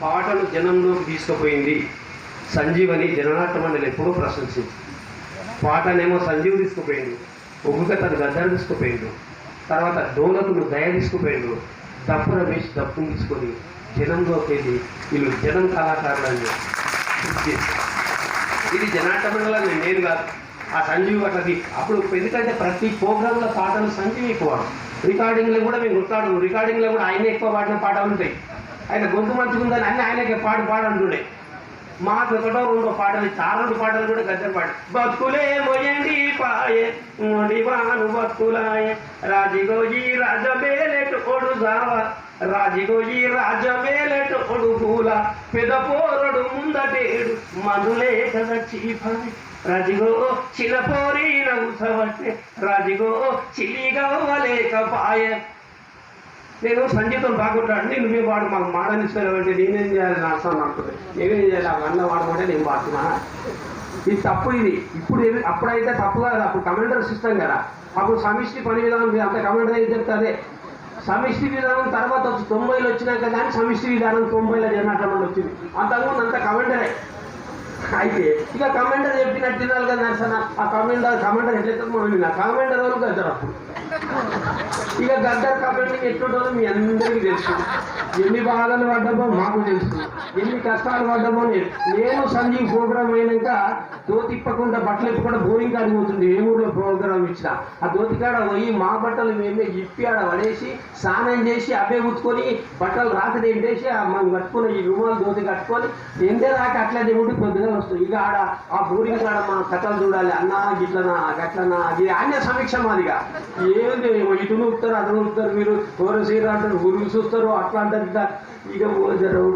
పాటలు జనంలోకి తీసుకుపోయింది. సంజీవని జననాట్య మండలి ఎప్పుడూ ప్రశంసింది పాటనేమో సంజీవ్ తీసుకుపోయిండు. ఒగ్గుగా తను గద్దరు తీసుకుపోయిండు. తర్వాత డోలకులు దయ తీసుకుపోయిండు. దప్పు రమేష్ దప్పును తీసుకొని జనంలోకి వెళ్ళి వీళ్ళు జనం కళాకారులని ఇది జనాట మండలం నేను కాదు. ఆ సంజీవ్ అట్లది అప్పుడు ఎందుకంటే ప్రతి ప్రోగ్రాంలో పాటలు సంజీవ్ ఎక్కువ. రికార్డింగ్లో కూడా మేము గుర్తాడు రికార్డింగ్లో కూడా ఆయన ఎక్కువ పాడిన పాటలు ఉంటాయి. ఆయన గొంతు మంచుకుందని ఉందని అన్ని ఆయనకి పాడు పాడంటుండే. మాకు ఒకటో రెండో పాటలు చారుడు పాటలు కూడా గద్దె పాట బతుకులే మొయండి పాయే మొండివాను బతుకులాయే. రాజిగోజీ రాజమేలెటు ఒడు జావ. రాజిగోజీ రాజమేలెటు ఒడు పూల. పెద పోరడు ముందటేడు మధులే కదా చీఫని రాజిగో చిలపోరి నవ్వుసవట్టే రాజిగో చిలిగవ్వలేక పాయే నేను సంగీతం బాగుంటాడు నేను నువ్వే వాడు మాకు మాడనిస్తానంటే నేనేం చేయాలి నా అర్థం నేనేం చేయాలి? ఆ అన్న వాడమంటే నేను పాడుతున్నా ఇది తప్పు ఇది. ఇప్పుడు ఏమి అప్పుడైతే తప్పు కాదు అప్పుడు కమాండర్ సిస్టమ్ కదా. అప్పుడు సమిష్టి పని విధానం అంత కమాండర్ ఏం చెప్తారే సమిష్టి విధానం తర్వాత వచ్చి తొంభైలో వచ్చినాక కానీ సమిష్టి విధానం తొంభైలో జనాటం వచ్చింది. అంతకుముందు అంత కమాండరే. అయితే ఇక కమెంటర్ చెప్పినట్టు తినాలి కదా నరసన ఆ కమెంటర్ కమెంటర్ ఎట్లయితే మనం విన్నా కమెంటర్ వాళ్ళు గద్దరు అప్పుడు ఇక గద్దర్ కమెంటింగ్ ఎట్లుంటుందో మీ అందరికీ తెలుసు. ఎన్ని బాధలు పడ్డమో మాకు తెలుసు. ఎన్ని కష్టాలు పడ్డమో నేను. సంజీవ్ ప్రోగ్రామ్ అయినాక దోతిప్పకుండా బట్టలు ఇప్పకుండా బోరింగ్ కాడికి పోతుంది. ఏ ఊర్లో ప్రోగ్రామ్ ఇచ్చిన. ఆ దోతికాడ పోయి మా బట్టలు మేమే ఇప్పి ఆడ పడేసి స్నానం చేసి అవే ఉత్తుకొని బట్టలు రాత్రి ఎండేసి ఆ మనం కట్టుకున్న ఈ రుమాలు దోతి కట్టుకొని ఎండే దాకా అట్లా దేవుడి పొద్దుగా వస్తుంది. ఇక ఆడ ఆ బోరింగ్ కాడ మనం కథలు చూడాలి. అన్నా గిట్లనా గట్లనా అది అన్య సమీక్ష మాదిగా ఏంది ఇటు నూపుతారు అటు నూపుతారు మీరు. ఎవరు సీర అంటారు గురువు చూస్తారు అట్లా అంటారు ఇట్లా. ఇక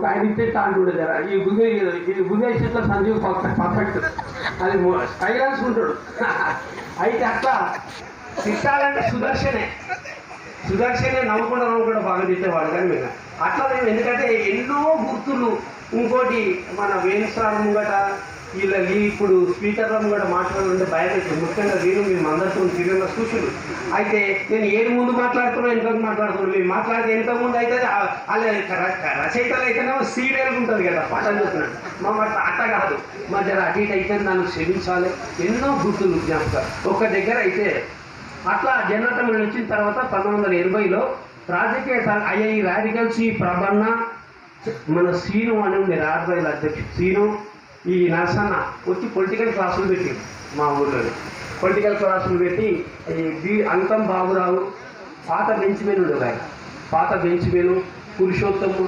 ఆయన ఇస్తే తాండు జర. ఈ గుంగ ఇది గుంగేసి చెట్ల సంజీవ్ పర్ఫెక్ట్. అది పై రాసుకుంటాడు. అయితే అట్లా తిట్టాలంటే సుదర్శనే. సుదర్శనే నవ్వుకుండా నవ్వుకుండా బాగా తిట్టేవాడు కానీ మీరు అట్లా మేము ఎందుకంటే ఎన్నో గుర్తులు. ఇంకోటి మన వేణుస్వామి ముంగట వీళ్ళ ఇప్పుడు స్పీకర్లను కూడా మాట్లాడాలంటే భయం అవుతుంది ముఖ్యంగా వీరు మేము అందరితో తిరిగిన సూచనలు అయితే నేను ఏది ముందు మాట్లాడుతున్నా వెనుక మాట్లాడుతున్నాను మేము మాట్లాడితే వెనుక ముందు అయితే ఆ- వాళ్ళ రచయితలు అయితేనే సీరియల్ ఉంటుంది కదా పాటలు చెప్తున్నాను మా మాట అట్ట కాదు. మా జర అటు ఇటు అయితే నన్ను క్షమించాలి. ఎన్నో గుర్తులు జ్ఞాపకాలు. ఒక దగ్గర అయితే అట్లా జనటం వచ్చిన తర్వాత పంతొమ్మిది వందల ఎనభైలో రాజకీయ సం- ఐఐ రాడికల్స్ ఈ ప్రబన్న మన సీను అని ఉండే రాజధాని అధ్యక్షుడు. సీను ఈ నరసన్న వచ్చి పొలిటికల్ క్లాసులు పెట్టింది మా ఊర్లో పొలిటికల్ క్లాసులు పెట్టి ఈ బి అంతం బాబురావు పాత బెంచ్ మీద ఉండేది ఆయన. పాత బెంచ్ మీద పురుషోత్తము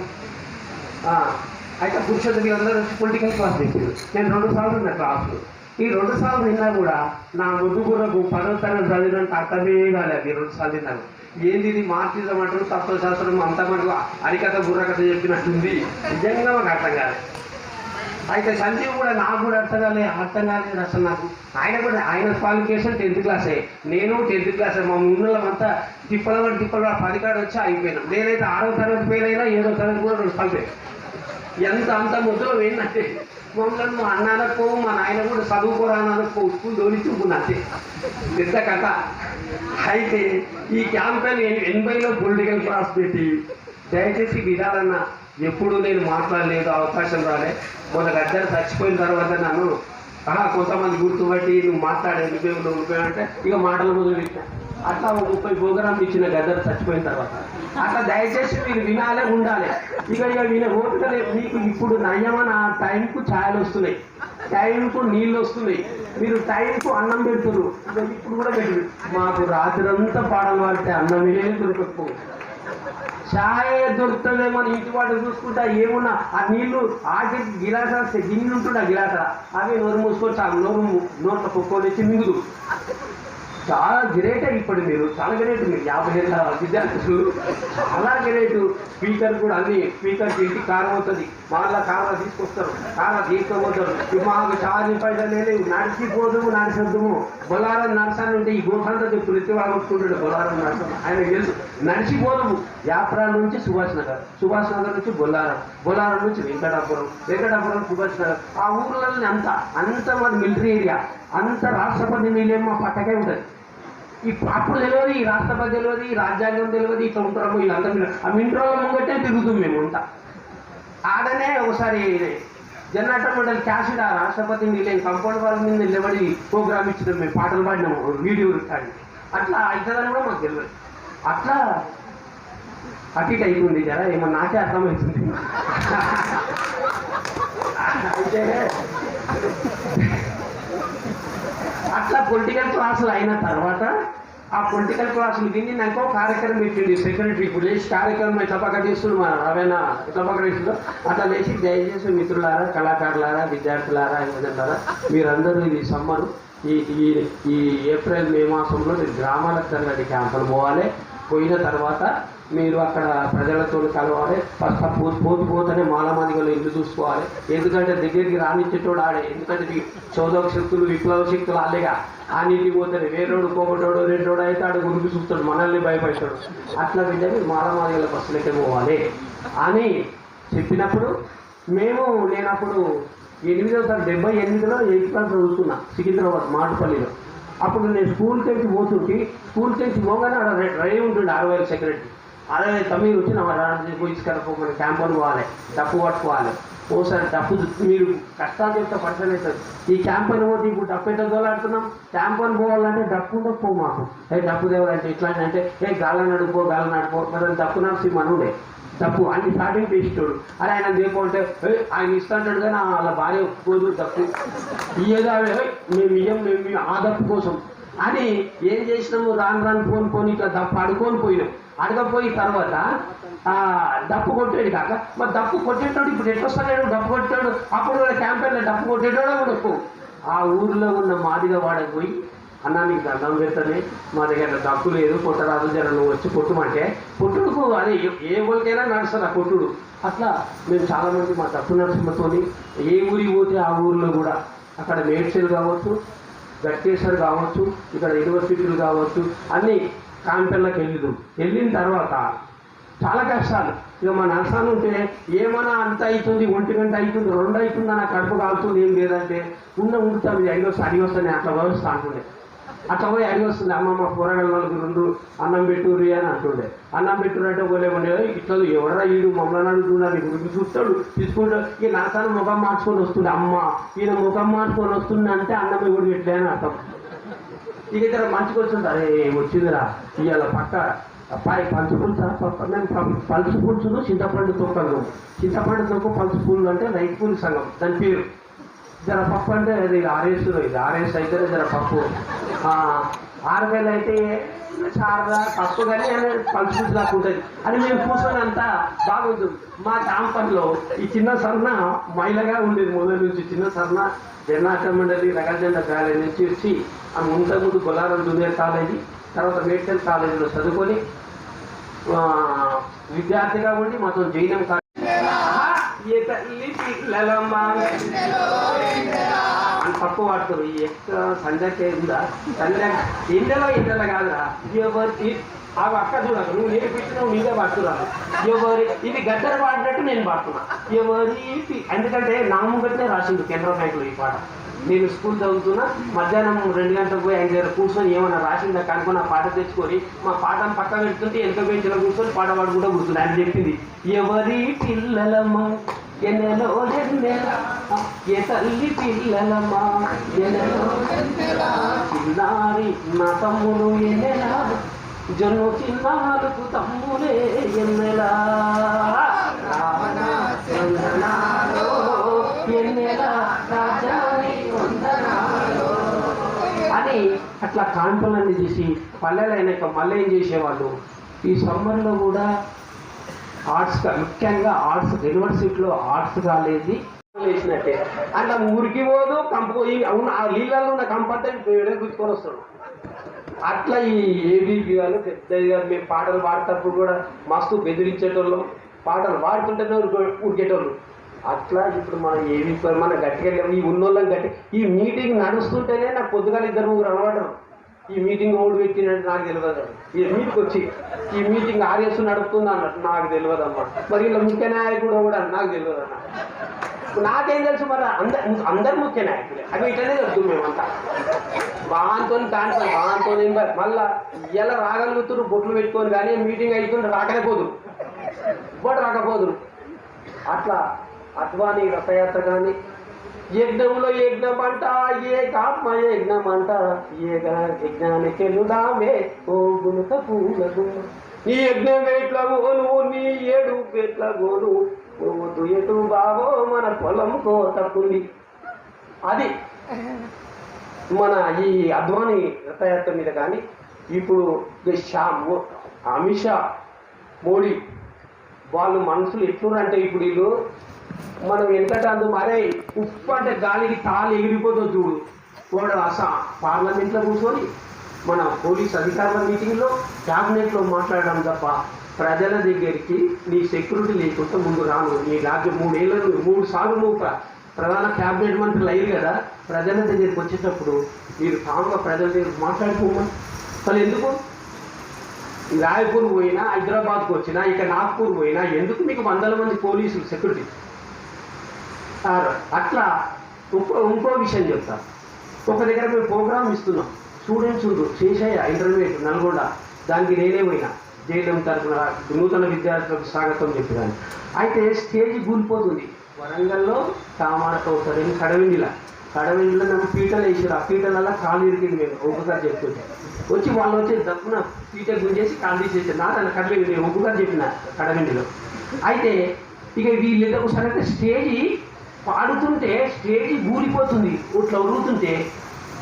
అయితే పురుషోత్తమి అందరూ పొలిటికల్ క్లాస్ పెట్టారు నేను రెండు సార్లు నా క్లాసులు ఈ రెండు సార్లు విన్నా కూడా నా ముద్దు గుర్రకు పదో తరగతి చదివినంత అర్థమే కాలేదు ఈ రెండు సార్లు విన్నాను. ఏంది ఇది మార్టిజం అంటారు తత్వశాస్త్రం అంతా మనకు అరికథ బుర్రకథ చెప్పినట్టుంది. నిజంగా మాకు అర్థం కాదు అయితే సంజీవ్ కూడా నాకు కూడా అర్థం కాలే అర్థం కాలేదు అసలు నాకు ఆయన కూడా ఆయన క్వాలిఫికేషన్ టెన్త్ క్లాసే నేను టెన్త్ క్లాసే మా ముందులం అంతా తిప్పల తిప్పల పది కాడ వచ్చి అయిపోయినాం నేనైతే ఆరో తరగతి ఫెయిల్ అయినా ఏడో తరగతి కూడా రెండు సార్లు ఎంత అంత ముద్దలో ఏంటంటే మమ్మల్ని మా అన్నాలకు మా నాయన కూడా చదువుకోరా చదువుకోరానకు స్కూల్ దోలించుకున్నా అంతే. పెద్ద కథ. అయితే ఈ క్యాంపెయిన్ ఎనభైలో పొలిటికల్ క్లాస్ పెట్టి దయచేసి వినాలన్న ఎప్పుడు నేను మాట్లాడలేదు అవకాశం రాలే. మొన్న గద్దరు చచ్చిపోయిన తర్వాత నన్ను ఆహా కొంతమంది గుర్తుపట్టి నువ్వు మాట్లాడే నువ్వే నువ్వు అంటే ఇక మాటలు మొదలు అట్లా ఒక ముప్పై ప్రోగ్రాంలు ఇచ్చిన గద్దరు చచ్చిపోయిన తర్వాత. అట్లా దయచేసి మీరు వినాలే ఉండాలి. ఇక ఇక వినే ఓపిక లేదు. మీకు ఇప్పుడు నయమన టైంకు ఛాయలు వస్తున్నాయి. టైంకు నీళ్ళు వస్తున్నాయి. మీరు టైంకు అన్నం పెడుతున్నారు. ఇప్పుడు కూడా పెట్టారు మాకు రాత్రి అంతా పాడలు పాడితే అన్నమే దొరకకపోవచ్చు ఛాయే దొరుకుతుందేమో అని ఇంటి వాటి చూసుకుంటా ఏమున్నా ఆ నీళ్ళు ఆఖరికి గిలాస గిన్నె ఉంటుండే గిలాస. అవి నోరు మూసుకొని ఆ నోరు నోట్ల పొక్కొని వచ్చి మిగులు చాలా గ్రేట్ ఇప్పుడు మీరు చాలా గ్రేట్ మీరు. యాభై ఏళ్ళ విద్యార్థులు చాలా గ్రేట్. స్పీకర్ కూడా అన్ని స్పీకర్ తీసి కారం అవుతుంది. వాళ్ళ కారం తీసుకొస్తారు కారం తీసుకుపోతారు మాకు చాలా పైసలు లేదు నడిచిపోదుము నడిచొద్దుము. బొలారం నరసాన్ని ఉంటే ఈ గోసంతా ప్రతి వాళ్ళు కొట్టుకుంటాడు బొలారం నరసం ఆయన తెలుసు. నడిచిపోదుము యాత్ర నుంచి సుభాష్ నగర్ సుభాష్ నగర్ నుంచి బొల్లారం బొల్లారం నుంచి వెంకటాపురం వెంకటాపురం సుభాష్ నగర్. ఆ ఊర్లలో అంత అంత మాది మిలిటరీ ఏరియా. అంత రాష్ట్రపతి మీలేమో పట్టకే ఉంటుంది ఈ అప్పుడు తెలియదు ఈ రాష్ట్రపతి తెలియదు ఈ రాజ్యాంగం తెలియదు ఇట్లా ఉంటారు వీళ్ళందరూ ఆ మింట్రోలో ముంగట్టే తిరుగుతాం మేము ఉంటా ఆడనే ఒకసారి జనరేటర్ మండలి క్యాసిడ్ ఆ రాష్ట్రపతి మీలేం కంపౌండ్ వాళ్ళ మీద నిలబడి ప్రోగ్రామ్ ఇచ్చినాం మేము పాటలు పాడినాము వీడియో రికార్డ్ అట్లా అవుతుందని కూడా మాకు తెలియదు. అట్లా అటు ఇటు అయిపోయింది జరా ఏమో నాకే అర్థమవుతుంది. అయితే అట్లా పొలిటికల్ క్లాసులు అయిన తర్వాత ఆ పొలిటికల్ క్లాసులు తిని నాకు కార్యక్రమం పెట్టింది. సెక్రటరీ ఇప్పుడు లేచి కార్యక్రమం ఎట్లా పక్క చేస్తుంది మన రవేనా? ఎట్లా పక్క చేస్తుందో అట్లా లేచి దయచేసి మిత్రులారా కళాకారులారా విద్యార్థులారా యువజనులారా మీరందరూ ఇది సమ్మరు ఈ ఈ ఈ ఏప్రిల్ మే మాసంలో గ్రామాలకు తరగతి క్యాంపులు పోవాలి. పోయిన తర్వాత మీరు అక్కడ ప్రజలతో కలవాలి. ఫస్ట్ పోతు పోతు పోతేనే మాలమాదిగలు ఇల్లు చూసుకోవాలి. ఎందుకంటే దగ్గరికి రానిచ్చేటోడు ఆడే. ఎందుకంటే చౌదవ శక్తులు విప్లవ శక్తులు ఆలేగా ఆ నీటి పోతాడు వేరేడు పోగొట్టాడు రెండోడు అయితే ఆడు గురికి చూస్తాడు మనల్ని భయపడతాడు. అట్లా బిడ్డని మాలమాదిగల బస్సులకే పోవాలి. అని చెప్పినప్పుడు మేము నేను అప్పుడు ఎనిమిదో తరగతి డెబ్బై ఎనిమిదిలో ఎయిత్ క్లాస్ చదువుతున్నా సికింద్రాబాద్ మాటపల్లిలో అప్పుడు నేను స్కూల్కి వెళ్ళి పోతుంటే స్కూల్కి వెళ్ళి పోగానే అక్కడ రె- రెడీ ఉంటుండే అరవై సెక్రటరీ అలాగే తమ్మి వచ్చి నా పోయి క్యాంపర్ పోవాలి డప్పు పట్టుకోవాలి. ఓసారి డప్పు మీరు కష్టాలు చెప్తే పర్సన్ అవుతుంది ఈ క్యాంపన్ పోతే ఇప్పుడు డప్పు ఎట్లా దోలాడుతున్నాం క్యాంపర్ పోవాలంటే డప్పు ఉండదు మాకు. ఏ డప్పు దేవాలంటే ఇట్లా అంటే ఏ గాలని నడుపో గాలని నడుపో మరి డప్పు నడిచి మనుడే. తప్పు. అన్ని స్టార్టింగ్ చేసేటోడు. అరే ఆయన దేకుంటే ఆయన ఇస్తాడు కానీ వాళ్ళ భార్య ఒప్పుకోదు తప్పు. ఏదో మేము ఇయ్యం మేము ఆ దప్పు కోసం. అని ఏం చేసినాము? రాను రాను పోని పోని ఇట్లా దప్పు అడుకొని పోయినాం. అడగపోయిన తర్వాత డప్పు కొట్టాడు కాక మరి డప్పు కొట్టేటోడు ఇప్పుడు ఎట్లొస్తాడు డప్పు కొట్టాడు అప్పుడు కూడా క్యాంపెయిన్లో డప్పు కొట్టేటోడు కూడా ఆ ఊర్లో ఉన్న మాదిగ వాడకు పోయి అన్న నీకు దండం పెడతానే మా దగ్గర డబ్బు లేదు కొట్టరాదు జర నువ్వు వచ్చి కొట్టుమంటే కొట్టుడుకు అదే ఏ- ఊరికైనా నడుస్తుంది ఆ కొట్టుడు అట్లా మేము చాలామంది మా తప్పు నరసింహతోని ఏ ఊరికి పోతే ఆ ఊరిలో కూడా అక్కడ మేడ్చల్ కావచ్చు గట్టేశ్వర్ కావచ్చు ఇక్కడ యూనివర్సిటీలు కావచ్చు అన్నీ కాంపెళ్ళకి వెళ్ళిదాం వెళ్ళిన తర్వాత చాలా కష్టాలు. ఇక మా నరసాన్ని ఉంటే ఏమన్నా అంత అవుతుంది ఒంటి గంట అవుతుంది రెండు అవుతుంది నా కడుపు కాలుతుంది ఏం లేదంటే ఉన్న ఉంటాం ఇది అడిగి వస్తే అడిగి వస్తాను అట్లా వ్యవస్థ అంటుండే అట్లా పోయి అడిగి వస్తుంది అమ్మమ్మ కూరగాయలు నలుగురు రెండు అన్నం పెట్టుర్రి అని అంటుండే. అన్నం పెట్టుర్రు అంటే పోలేమండి ఇట్లా ఎవడరా వీడు మమ్మల్ని అడుగుతున్నాడు గురించి చూస్తాడు తీసుకుంటాడు. ఇక నరసాన్ని ముఖం మార్చుకొని వస్తుండే అమ్మ ఈయన ముఖం మార్చుకొని వస్తుంది అంటే అన్నం కూడా పెట్టలే అని అర్థం. ఇక ఇద్దరు మంచిగా వచ్చింది అరే వచ్చిందిరా ఇవాళ పక్క పై పలుచు పులుసా పక్క మేము ప- పలుచు పులుసును చింతపండు తొక్కలు చింతపండు తొక్క పలుసు పూలు అంటే రైతు పూలు సంఘం దాని పేరు. జర పప్పు అంటే అది ఆర్ఎస్ ఇది ఆర్ఎస్ అయితే జర పప్పు. ఆరు వేలు అయితే చాలా పప్పు కానీ పలుచు దాకా ఉంటుంది అని మేము కూర్చొని అంతా బాగుంటుంది మా క్యాంపర్లో ఈ చిన్న సర్ణ మైలగా ఉండేది మొదటి నుంచి. చిన్న సర్ణ జనాట మండలి రగజెండ కాలేజీ నుంచి వచ్చి ఆ ముందు బొలారం జూనియర్ కాలేజీ తర్వాత మెడికల్ కాలేజీలో చదువుకొని విద్యార్థిగా ఉండి మాతో జైనం కాలేజీ ఏ తల్లి పిల్లలమ్మ అని తప్పు వాడుతారు ఈ ఎక్క సంజకే ఉందా తల్లి ఇండలో ఇండలో కాదురా ఎవరి అవి అక్క చూడక నువ్వు నేర్పించినావు నీవే పడుతున్నాను ఎవరి ఇది గద్దరు పాడినట్టు నేను పాడుతున్నా ఎవరి ఎందుకంటే నా ముంగట్నే రాసింది కెనరా బ్యాంకులో ఈ పాట నేను స్కూల్ చదువుతున్నా మధ్యాహ్నం రెండు గంటలకు పోయి ఆయన దగ్గర కూర్చొని ఏమైనా రాసిందా కనుకొని ఆ పాట తెచ్చుకొని మా పాటను పక్క పెడుతుంటే ఎంత బెంచ్లో కూర్చొని పాట పాడుకుంటూ కూర్చుంది ఆయన చెప్పింది ఎవరి పిల్లలమ్మ? ఎన్నెలో ఎన్నెల ఏ తల్లి పిల్లలమ్మ ఎన్నెలో చిన్నారి నా తమ్ముడు ఎన్నెలా? జొన్ను చిన్నారుకు తమ్ముడే ఎన్నెలా? ఎన్నెలా? రాజాని అని అట్లా కాన్పులన్నీ తీసి పల్లెలైనాక మళ్ళీ ఏం చేసేవాళ్ళు? ఈ సమ్మర్లో కూడా ఆర్ట్స్ ముఖ్యంగా ఆర్ట్స్ యూనివర్సిటీలో ఆర్ట్స్ కాలేజీ వేసినట్టే అట్లా మురికి పోదు కంపు అవును ఆ నీళ్ళలో ఉన్న కంపంతా వేడే గుర్తుకొని వస్తాడు. అట్లా ఈ ఏబీపీ వాళ్ళు పెద్దగా మేము పాటలు పాడేటప్పుడు కూడా మస్తు బెదిరించేటోళ్ళం. పాటలు పాడుతుంటేనే ఉరికేటోళ్ళు. అట్లా ఇప్పుడు మనం ఏమి మన గట్టిగా ఈ ఉన్నోళ్ళం గట్టి ఈ మీటింగ్ నడుస్తుంటేనే నాకు పొద్దుగాల ఇద్దరు ముగ్గురు అనబడరు ఈ మీటింగ్ ఓడి పెట్టినట్టు నాకు తెలియదు. ఈ మీటింగ్ వచ్చి ఈ మీటింగ్ ఆర్ఎస్ నడుపుతుంది అన్నట్టు నాకు తెలియదు అమ్మా మరి ఇలా ముఖ్య నాయకుడు కూడా నాకు తెలియదు అన్న. నాకేం తెలుసు మరి? అందరు అందరు ముఖ్య నాయకులే. అవి ఇట్లనే చెప్తుంది మేమంతా. బాగాంతో దాంట్లో బాగాంతో మళ్ళా ఇలా రాగలుగుతున్నారు బొట్లు పెట్టుకొని కానీ మీటింగ్ అయిపోయి రాకనే బొట్టు రాకపోదురు. అట్లా అద్వానీ రథయాత్ర కానీ యజ్ఞంలో యజ్ఞం అంట కామ యజ్ఞం అంట ఏక యజ్ఞానికి వెళ్ళుదామే ఓ గుణక పూలకు. నీ యజ్ఞం వేట్ల గోను నీ ఏడు వేట్ల గోను నువ్వు ఎటు బావో మన పొలం కోతకుంది. అది మన ఈ అద్వాని రథయాత్ర మీద కానీ ఇప్పుడు షా అమిత్ షా మోడీ వాళ్ళు మనుషులు ఎట్లున్నారంటే ఇప్పుడు వీళ్ళు మనం ఎంతట అందు మరే ఉప్పు అంటే గాలికి తాళి ఎగిరిపోతుంది చూడు. వాడు అస పార్లమెంట్లో కూర్చొని మన పోలీస్ అధికారుల మీటింగ్లో క్యాబినెట్లో మాట్లాడడం తప్ప ప్రజల దగ్గరికి నీ సెక్యూరిటీ లేకుండా ముందు రాను. నీ రాజ్యం మూడేళ్ళు మూడు సార్లు నువ్వు ప్రధాన క్యాబినెట్ మంత్రులు అయ్యి కదా ప్రజల దగ్గరికి వచ్చేటప్పుడు మీరు కామ్గా ప్రజల దగ్గర మాట్లాడుకోమని అసలు ఎందుకు? రాయపూర్ పోయినా హైదరాబాద్కు వచ్చినా ఇక నాగ్పూర్ పోయినా ఎందుకు మీకు వందల మంది పోలీసులు సెక్యూరిటీ అట్లా ఇంకో ఇంకో విషయం చెప్తా. ఒక దగ్గర మేము ప్రోగ్రామ్ ఇస్తున్నాం. స్టూడెంట్స్ ఉండు శేషయ్య ఇంటర్మీడియట్ నల్గొండ. దానికి నేనే పోయినా. జైలం తరఫున నూతన విద్యార్థులకు స్వాగతం చెప్పినాను. అయితే స్టేజ్ కూలిపోతుంది. వరంగల్లో తామాడతో సరైన కడవిండిలా. కడవిండిలో మేము పీటలు వేసారు ఆ పీటలలో కాలు ఇరికింది మేము ఒకసారి చెప్తుంటే. వచ్చి వాళ్ళు వచ్చి దప్పున పీట గుంజేసి కాలు తీసేసారు నా తన కడవిండి నేను ఒకసారి చెప్పిన కడవిండిలో. అయితే ఇక వీళ్ళిద్దరు ఒకసారి స్టేజీ పాడుతుంటే స్టేజ్ ఊరిపోతుంది ఇట్లా ఉరుగుతుంటే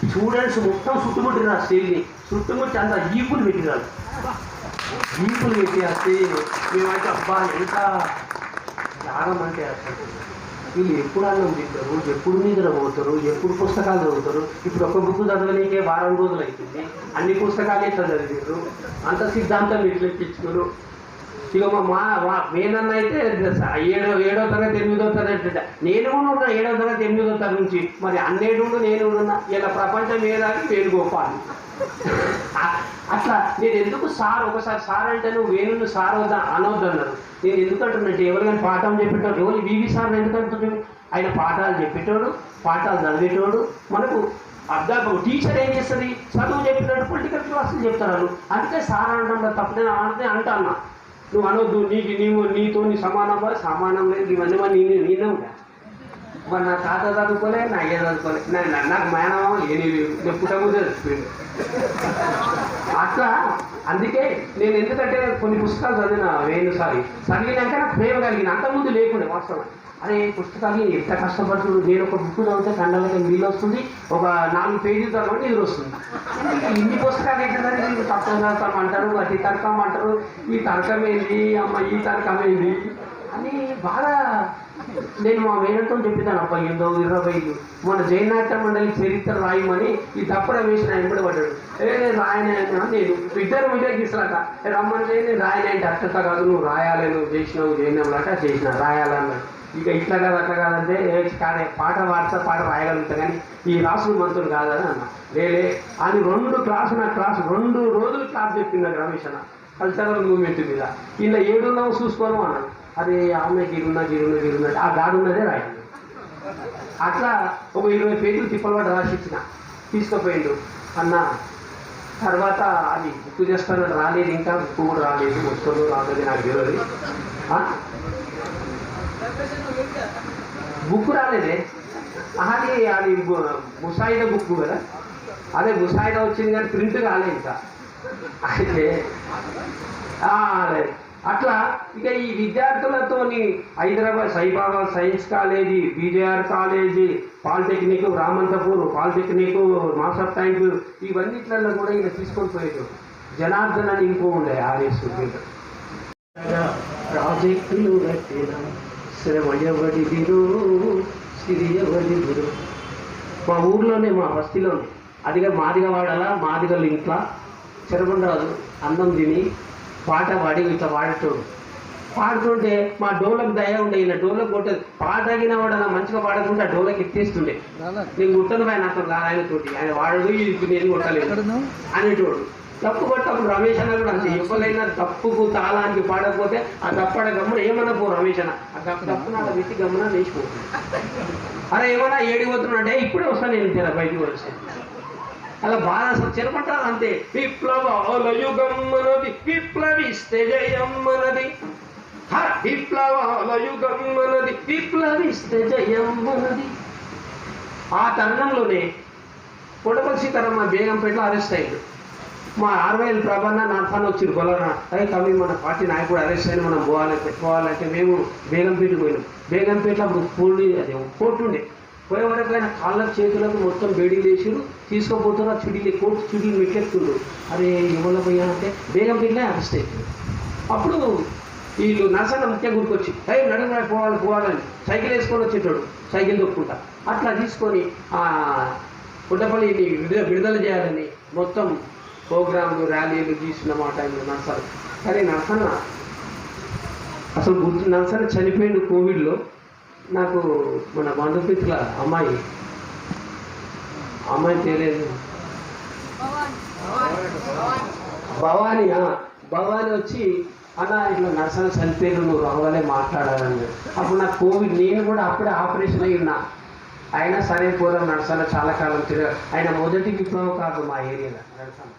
స్టూడెంట్స్ మొత్తం చుట్టుముట్టిన స్టేజ్ని చుట్టుముట్టి అంత ఈపులు పెట్టినారు. ఈపులు పెట్టి వస్తే మేమైతే అబ్బా ఎంత త్యాగం అంటే అసలు. వీళ్ళు ఎప్పుడు అన్నం తింటారు? ఎప్పుడు నిద్ర పోతారు? ఎప్పుడు పుస్తకాలు చదువుతారు? ఇప్పుడు ఒక బుక్ చదవలేకే వారం రోజులు అవుతుంది అన్ని పుస్తకాలు ఎట్లా చదివారు అంత సిద్ధాంతం ఎట్లా ఇక మా మా మేనన్న అయితే ఏడో ఏడో తరగతి ఎనిమిదో తరగతి నేను కూడా ఉన్నా ఏడో తరగతి ఎనిమిదో తరగతి నుంచి. మరి అన్నేడు నేను ఉన్నా. ఇలా ప్రపంచం ఏదాకి పేరు గోపాలి. అట్లా నేను ఎందుకు సార్ ఒకసారి సార్ అంటే నువ్వు వేణుని సార్ వద్దా అనవద్దు అన్నారు. నేను ఎందుకు అంటున్నట్టు ఎవరికైనా పాఠం చెప్పేటోడు ఎవరు వివి సార్ ఎందుకు అంటున్నాడు? ఆయన పాఠాలు చెప్పేటోడు పాఠాలు చదివేటోడు మనకు అధ్యాపకుడు టీచర్ ఏం చేస్తుంది? చదువు చెప్పినట్టు పొలిటికల్ క్లాసులు చెప్తారు వాళ్ళు అందుకే సార్ అనడం తప్పదే అంటే అన్నా. నువ్వు అనొద్దు నీకు నీవు నీతో నీ సమానం వా- సమానం లేదు ఇవన్నీ మరి నేను నేనే ఉంటా మరి నా తాత చదువుకోలే నా అయ్య చదువుకోలే. నా- నాకు మేనమామ లేని లేదు నేను పుట్టముదే చచ్చిపోయింది అట్లా అందుకే నేను ఎందుకంటే కొన్ని పుస్తకాలు చదివిన వేణుసారి చదివినాక నాకు ప్రేమ కలిగిన అంతకుముందు లేకుండే వాస్తవం. అరే పుస్తకాలు ఎంత కష్టపడుతుంది నేను ఒక బుక్ చదివితే కండలకి నీళ్ళు వస్తుంది? ఒక నాలుగు పేజీలు చదవండి నీళ్ళు వస్తుంది. ఇన్ని పుస్తకాలు ఏంటంటే నీకు తత్వం చదువుతాం అంటారు అతి తర్కం అంటారు. ఈ తర్కం ఏంది? అమ్మ ఈ తర్కం ఏంది? అని బాగా నేను మా మేనతో చెప్పినాను అప్ప ఎంతో ఇరవై ఐదు. మన జయనాట్య మండలి చరిత్ర రాయమని ఈ తప్పుడు వేసిన ఆయన కూడా పడ్డాడు. ఏ నేను రాయన నేను ఇద్దరు విజయ్ తీసులాట రమ్మని నేను రాయన అంటే అర్థత కాదు నువ్వు రాయాలి నువ్వు చేసినావు చేయనావులాట చేసిన రాయాలన్నాడు ఇక ఇట్లా కాదు అట్లా కాదంటే కానీ పాట వాడతా పాట రాయగలుగుతా కానీ ఈ రాసులు మంత్రులు కాదని అన్న. లేలే అని రెండు క్లాసు నా క్లాస్ రెండు రోజులు క్లాస్ చెప్పింది రమేష్ అన్న. కల్చరల్ మూవ్మెంట్ మీద ఇలా ఏడున్నావు చూసుకోను అన్నాడు. అదే ఆమె గిరున్నా గిరున్న గిరున్న ఆ గాడు ఉన్నదే రాయండి. అట్లా ఒక ఇరవై పేజీలు తిప్పలవాడు రాసిచ్చిన. తీసుకుపోయిండు. అన్న తర్వాత అది బుక్ చేస్తాను రాలేదు ఇంకా బుక్ కూడా రాలేదు. వస్తుందో రాలేదు నాకు తెలియదు. బుక్ రాలేదే. అది అది ముసాయిదా బుక్ కదా. అదే ముసాయిదా వచ్చింది కానీ ప్రింట్ కాలేదు ఇంకా. అయితే అదే. అట్లా ఇక ఈ విద్యార్థులతోని Hyderabad Saibaba science college BJR college polytechnic Ramanthapur polytechnic master tank ఇవన్నిట్లలో కూడా ఈయన తీసుకొని పోయేది జనార్దన్ అని ఇంకో ఉండే ఆర్ఎస్ ప్రాజెక్టులు కట్టిన శ్రమయవడి సిరియవడి మా ఊర్లోనే మా బస్తీలోనే. అదిగా మాదిగ వాడాలా మాదిగలు ఇంట్లో చెరబండరాజు అన్నం తిని పాట పాడి ఇట్లా పాడేటోడు పాడుతుంటే మా డోలకు దయ ఉండే ఇలా డోలకు కొట్టదు. పాట తగిన వాడు అలా మంచిగా పాడకుంటే ఆ డోలకు ఎత్తేస్తుండే. నేను గుట్టను పైన అతను ఆయన తోటి. ఆయన వాడడు ఇది నేను కొట్టలేదు. అనేటోడు. తప్పు కొట్టప్పుడు రమేష్ అన్న కూడా అంతే. ఎవరైనా తప్పుకు తాళానికి పాడకపోతే ఆ తప్పడ గమ్మున ఏమన్నా పో రమేష్ అన్న. ఆ తప్పు తప్పున అలా వ్యక్తి గమ్మున అరే ఏమన్నా ఏడి పోతున్నాడే ఇప్పుడే వస్తాను నేను తెర బయటకు వచ్చాను అలా బాగా అసలు చెరపట్టాలి అంతే. విప్లవ యుగమ్మనది విప్లవిస్తే జయమ్మనది. విప్లవ విప్లవాల విప్లవిస్తే జయమ్మనది. ఆ తరుణంలోనే కొడపల్లి సీతారామ బేగంపేటలో అరెస్ట్ అయ్యాడు. మా ఆర్వైఎల్ ప్రభాన నర్ఫాన్ వచ్చిరు కొలరా అరే కవి మన పార్టీ నాయకుడు అరెస్ట్ అయిన మనం పోవాలి పోవాలంటే మేము బేగంపేటకు పోయినాం. బేగంపేటలో అప్పుడు పోలీ అదే కోర్టు ఉండే. పోయే వరకు ఆయన కాళ్ళకు చేతులకు మొత్తం వేడి చేసిరు తీసుకోపోతున్నారు చుడీలు కోర్టు చుడీలు మెట్లెత్తుండు అరే ఎవరు పోయా అంటే బేగంపేటలే అరెస్ట్ అవుతుంది అప్పుడు వీళ్ళు నరసన్న ముఖ్య గురికొచ్చి అయ్యి నడుము పోవాలి పోవాలని సైకిల్ వేసుకొని వచ్చేటోడు సైకిల్ తొక్కుంటా. అట్లా తీసుకొని ఆ పుట్టపల్లిని విడుదల విడుదల చేయాలని మొత్తం ప్రోగ్రాంలు ర్యాలీలు తీసుకున్న మాట టైంలో కానీ నరసన్న అసలు గుర్తు నరసన్న చనిపోయిండు కోవిడ్లో. నాకు మన బంధుమిత్రుల అమ్మాయి అమ్మాయి తెలియదు భవాని భవాని వచ్చి అన్న ఇట్లా నర్సన చనిపోయిన నువ్వు రావాలే మాట్లాడాలని అప్పుడు నాకు కోవిడ్ నేను కూడా అప్పుడే ఆపరేషన్ అయి ఉన్నా అయినా సరే పోదాం నర్సన చాలా కాలం తిరగ ఆయన మొదటి విప్లవం కాదు మా ఏరియాలో నర్సన